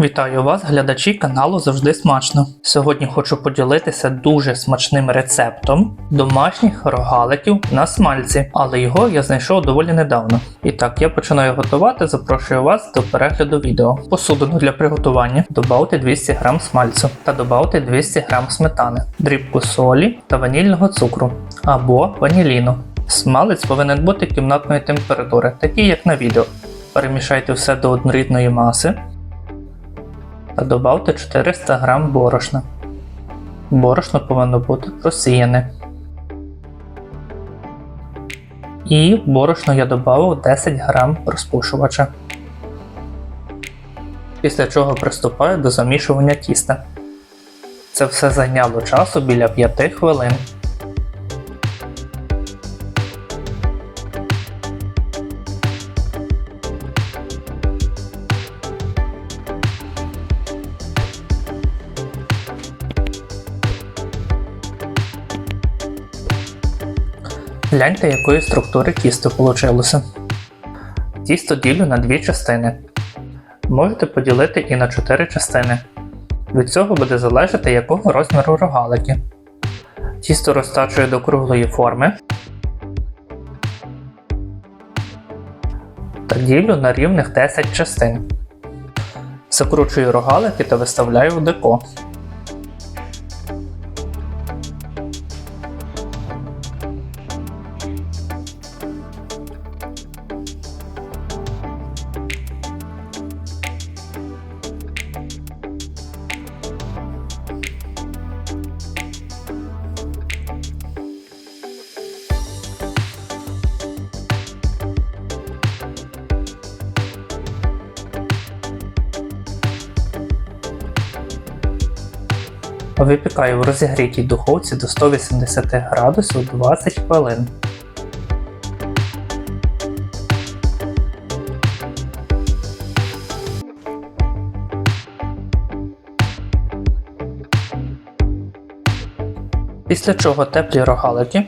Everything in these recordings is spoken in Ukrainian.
Вітаю вас, глядачі каналу Завжди Смачно. Сьогодні хочу поділитися дуже смачним рецептом домашніх рогаликів на смальці, але його я знайшов доволі недавно. І так, я починаю готувати, запрошую вас до перегляду відео. Посудину для приготування додавте 200 г смальцю та додавте 200 г сметани, дрібку солі та ванільного цукру або ваніліну. Смалець повинен бути кімнатної температури, такий як на відео. Перемішайте все до однорідної маси та додавте 400 г борошна. Борошно повинно бути просіяне. І в борошно я додав 10 г розпушувача. Після чого приступаю до замішування тіста. Це все зайняло часу біля 5 хвилин. Гляньте, якої структури тісто вийшло. Тісто ділю на дві частини. Можете поділити і на чотири частини. Від цього буде залежати, якого розміру рогалики. Тісто розтачую до круглої форми та ділю на рівних 10 частин. Закручую рогалики та виставляю в деко. Випікаю в розігрітій духовці до 180 градусів 20 хвилин. Після чого теплі рогалики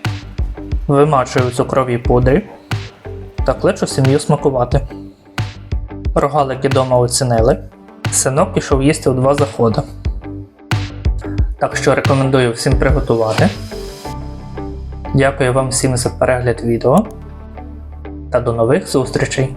вимачую в цукровій пудрі та кличу сім'ю смакувати. Рогалики дома оцінили. Синок пішов їсти у два заходи. Так що рекомендую всім приготувати. Дякую вам всім за перегляд відео та до нових зустрічей!